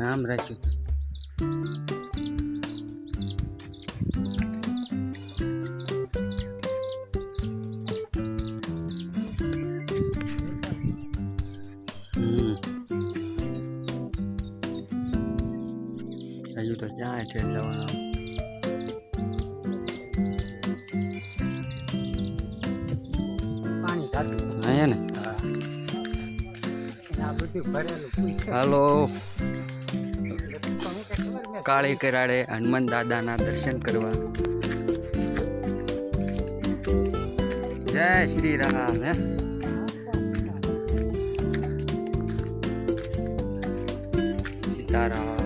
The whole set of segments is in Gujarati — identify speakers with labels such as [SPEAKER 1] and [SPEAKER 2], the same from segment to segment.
[SPEAKER 1] મેં આમ રાખ્યું હમ હજુ તો ક્યાં ઠેર જવાના
[SPEAKER 2] પાણી
[SPEAKER 1] હાલો. કાળી કરાડે હનુમાન દાદાના દર્શન કરવા. જય શ્રી રામ હે. સીતારામ.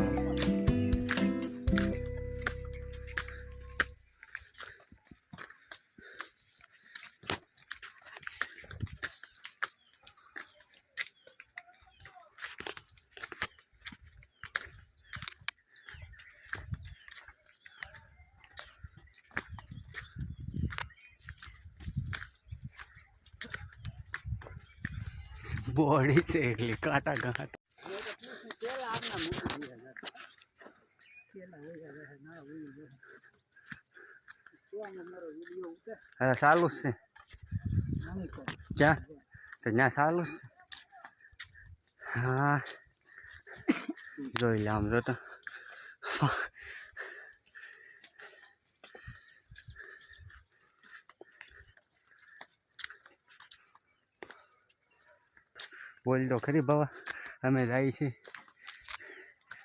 [SPEAKER 1] જાય છે એટલે કાંટા
[SPEAKER 2] ઉતર
[SPEAKER 1] અરે ચાલુ જ છે. ક્યાં? તો ત્યાં ચાલુ જ છે. હા. જોઈ લે આમ જો તો. બોલ તો ખરી બાબા અમે જાય છે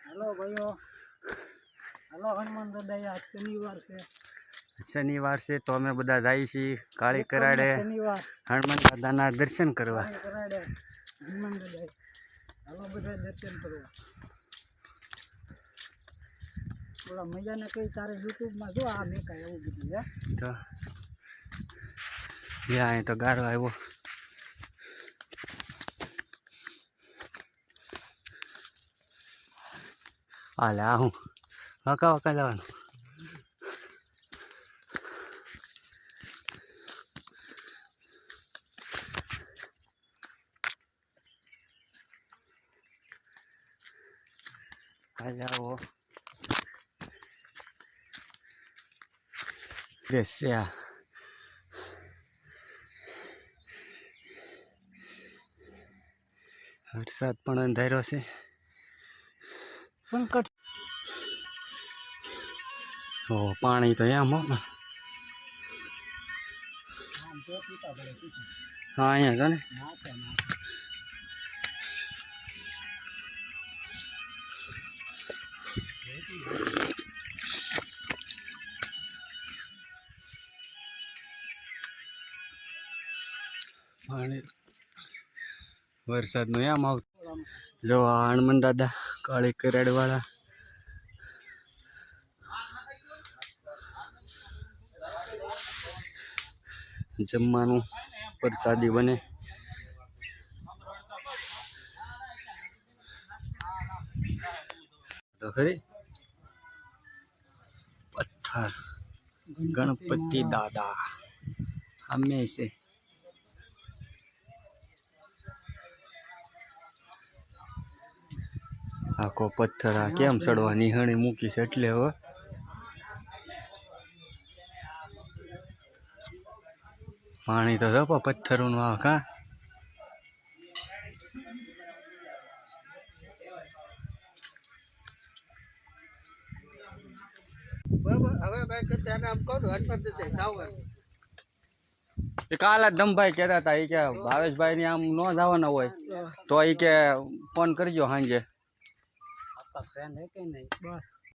[SPEAKER 2] હલો ભાઈઓ. હલો હનુમાન દાદા આજ શનિવાર છે.
[SPEAKER 1] શનિવાર છે તો અમે બધા જાય છીએ કાળી કરાડે હનુમાન દાદાના દર્શન કરવા.
[SPEAKER 2] તો કરાડે હનુમાન દાદા હલો બધા દર્શન કરવા થોડા મજાને કઈ તારે યુટ્યુબમાં જો આ મેં કાંઈ એવું બધું હે
[SPEAKER 1] તો યા અહીં તો ગારો આવ્યો હાલે આ હું વકા વકા જવાનું આવો દેસ્યા વરસાદ પણ અંધાર્યો છે.
[SPEAKER 2] સંકટ.
[SPEAKER 1] ઓ પાણી તો એમ હો. હા, અહીંયા છે ને. પાણી. વરસાદનું એમ આવતું. જો હનુમાન દાદા કાળી કરાડવાળા. જમવાનું પ્રસાદી બને. પથ્થર. ગણપતિ દાદા. હંમેશા. આખો પથ્થર આ કેમ ચડવા નિહાણી મૂકી છે એટલે હવે. પાણી તો જપો પથ્થરોનું આ કા કાલે દમભાઈ કહેતા હતા એ કે ભાવેશભાઈ ની આમ ન જવાના હોય તો એ કે ફોન કરજો સાંજે.
[SPEAKER 2] આપણા ફ્રેન્ડ હે કે નહીં? બસ.